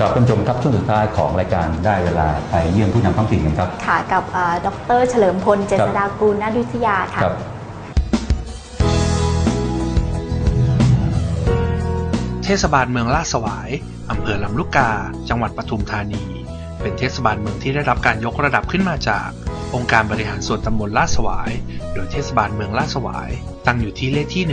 ครับท่านผู้ชมครับช่วงสุดท้ายของรายการได้เวลาไปเยี่ยมผู้นำท้องถิ่นกันครับ ค่ะกับเอ่อดรเฉลิมพลเจษฎากูลนาดุทยาค่ะ ครับ เทศบาลเมืองลาดสวาย อำเภอลำลูกกา จังหวัดปทุมธานี เป็นเทศบาลเมืองที่ได้รับการยกระดับขึ้นมาจาก องค์การบริหารส่วนตำบลลาดสวาย โดยเทศบาลเมืองลาดสวาย ตั้งอยู่ที่เลขที่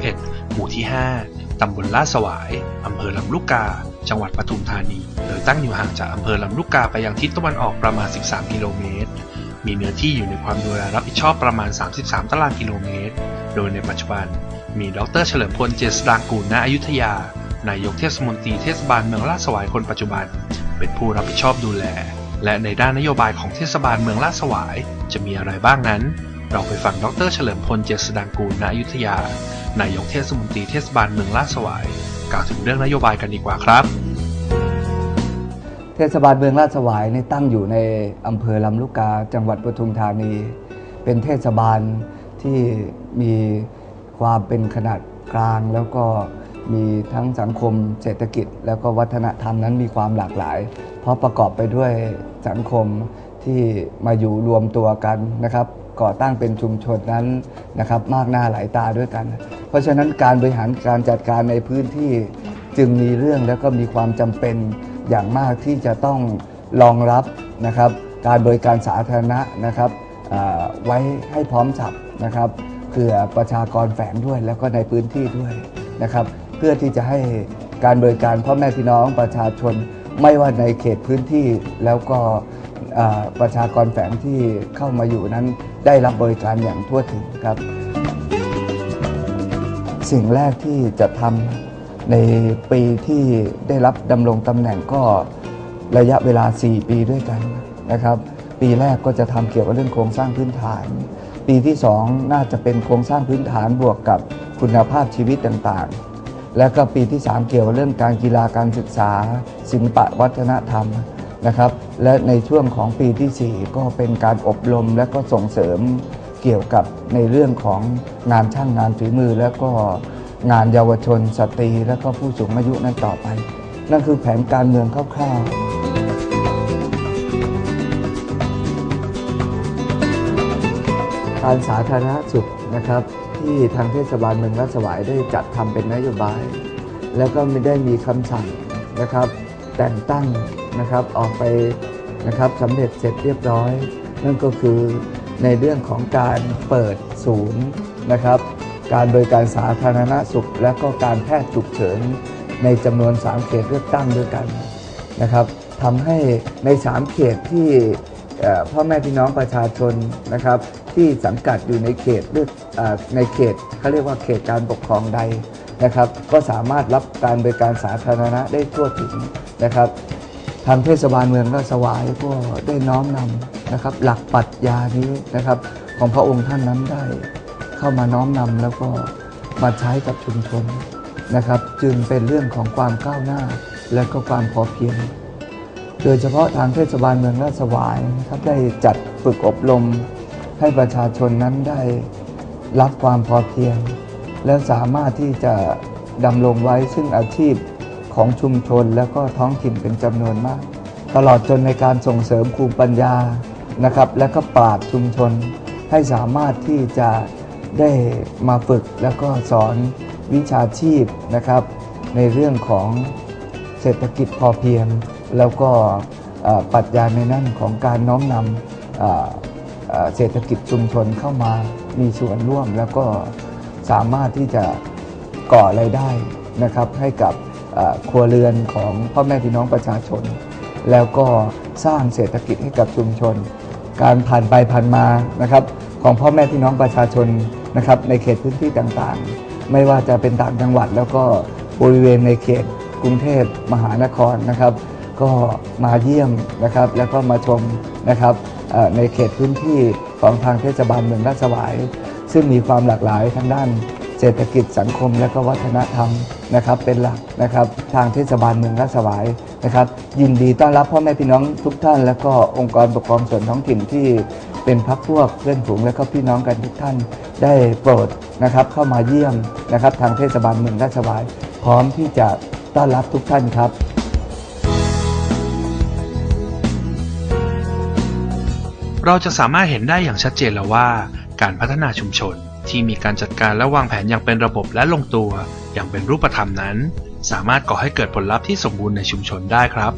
111 หมู่ที่ 5 ตำบลลาดสวาย อำเภอลำลูกกา จังหวัดปทุมธานี โดยตั้งอยู่ห่างจากอำเภอลำลูกกาไปยังทิศตะวันออกประมาณ 13 กิโลเมตร มีเนื้อที่อยู่ในความดูแลรับผิดชอบประมาณ 33 ตารางกิโลเมตร โดยในปัจจุบัน มีดรเฉลิมพลเจษฎางกูลณอยุธยา นายกเทศมนตรีเทศบาลเมืองลาดสวายคนปัจจุบัน เป็นผู้รับผิดชอบดูแล และในด้านนโยบายของเทศบาลเมืองลาดสวาย จะมีอะไรบ้างนั้น เราไปฟังดรเฉลิมพลเจษฎางกูลณอยุธยา นายกเทศมนตรีเทศบาลเมืองลาดสวาย ล่าวถึงเรื่องนโยบายกันดีกว่าครับ เทศบาลเมืองลาดสวายนี่ตั้งอยู่ในอำเภอลำลูกกาจังหวัดปทุมธานี เป็นเทศบาลที่มีความเป็นขนาดกลางแล้วก็มีทั้งสังคมเศรษฐกิจ แล้วก็วัฒนธรรมนั้นมีความหลากหลาย เพราะประกอบไปด้วยสังคมที่มาอยู่รวมตัวกันนะครับ ก่อตั้งเป็นชุมชนนั้นนะครับมากหน้าหลายตาด้วยกัน เพราะฉะนั้นการบริหารการจัดการในพื้นที่จึงมีเรื่องแล้วก็มีความจำเป็นอย่างมากที่จะต้องรองรับนะครับการบริการสาธารณะนะครับไว้ให้พร้อมสับนะครับเผื่อประชากรแฝงด้วยแล้วก็ในพื้นที่ด้วยนะครับเพื่อที่จะให้การบริการพ่อแม่พี่น้องประชาชนไม่ว่าในเขตพื้นที่แล้วก็ประชากรแฝงที่เข้ามาอยู่นั้น ได้รับบริการอย่างทั่วถึงครับ สิ่งแรกที่จะทำในปีที่ได้รับดำรงตำแหน่งก็ระยะเวลา 4 ปีด้วยกันนะครับ ปีแรกก็จะทำเกี่ยวกับเรื่องโครงสร้างพื้นฐาน ปีที่ 2 น่าจะเป็นโครงสร้างพื้นฐานบวกกับคุณภาพชีวิตต่างๆ และก็ปีที่ 3 เกี่ยวกับเรื่องการกีฬาการศึกษาศิลปะวัฒนธรรมนะครับ และในช่วงของปีที่ 4 ก็เป็นการอบรมและก็ส่งเสริมเกี่ยวกับในเรื่องของงานช่างงานฝีมือ แล้วก็งานเยาวชนสตรี และก็ผู้สูงอายุนั้นต่อไป นั่นคือแผนการเมืองคร่าวๆการสาธารณสุขนะครับ ที่ทางเทศบาลเมืองราชสวายได้จัดทำเป็นนโยบาย แล้วก็ไม่ได้มีคำสั่งนะครับ แต่งตั้ง นะครับออกไปนะครับสำเร็จเสร็จเรียบร้อย นั่นก็คือในเรื่องของการเปิดศูนย์นะครับ การบริการสาธารณสุข และก็การแพทย์ฉุกเฉินในจำนวน 3 เขตเลือกตั้งด้วยกันนะครับทำให้ใน 3 เขตที่พ่อแม่พี่น้องประชาชนนะครับ ที่สังกัดอยู่ในเขตเลือกในเขตเขาเรียกว่าเขตการปกครองใดนะครับ ก็สามารถรับการบริการสาธารณะได้ทั่วถึงนะครับ ทางเทศบาลเมืองราชสวายก็ได้น้อมนำนะครับหลักปรัชญานี้นะครับของพระองค์ท่านนั้นได้ เข้ามาน้อมนำแล้วก็มาใช้กับชุมชนนะครับ จึงเป็นเรื่องของความก้าวหน้า และก็ความพอเพียง โดยเฉพาะทางเทศบาลเมืองราชสวายนะครับได้จัดฝึกอบรมให้ประชาชนนั้นได้รับความพอเพียง และสามารถที่จะดำรงไว้ซึ่งอาชีพ ของชุมชนและก็ท้องถิ่นเป็นจำนวนมาก ตลอดจนในการส่งเสริมภูมิปัญญานะครับ และก็ปราดชุมชนให้สามารถที่จะได้มาฝึกแล้วก็สอนวิชาชีพนะครับ ในเรื่องของเศรษฐกิจพอเพียง แล้วก็ปรัชญาในนั่นของการน้อมนำเศรษฐกิจชุมชนเข้ามามีส่วนร่วมแล้วก็สามารถที่จะก่อรายได้นะครับให้กับ ครัวเรือนของพ่อแม่พี่น้องประชาชน แล้วก็สร้างเศรษฐกิจให้กับชุมชน การผ่านไปผ่านมานะครับของพ่อแม่พี่น้องประชาชนนะครับในเขตพื้นที่ต่างๆ ไม่ว่าจะเป็นต่างจังหวัด แล้วก็บริเวณในเขตกรุงเทพมหานครนะครับ ก็มาเยี่ยมนะครับแล้วก็มาชมนะครับในเขตพื้นที่ของทางเทศบาลเมืองราชสวาย ซึ่งมีความหลากหลายทางด้าน เศรษฐกิจสังคมและก็วัฒนธรรมนะครับเป็นหลักนะครับทางเทศบาลเมืองรัศวายนะครับยินดีต้อนรับพ่อแม่พี่น้องทุกท่าน และก็องค์กรปกครองส่วนท้องถิ่นที่เป็นพักพวกเพื่อนฝูงและก็พี่น้องกันทุกท่านได้โปรดนะครับเข้ามาเยี่ยมนะครับทางเทศบาลเมืองรัศวายพร้อมที่จะต้อนรับทุกท่านครับเราจะสามารถเห็นได้อย่างชัดเจนแล้วว่า การพัฒนาชุมชน ที่มีการจัดการและวางแผนอย่างเป็นระบบและลงตัว อย่างเป็นรูปธรรมนั้น สามารถก่อให้เกิดผลลัพธ์ที่สมบูรณ์ในชุมชนได้ครับ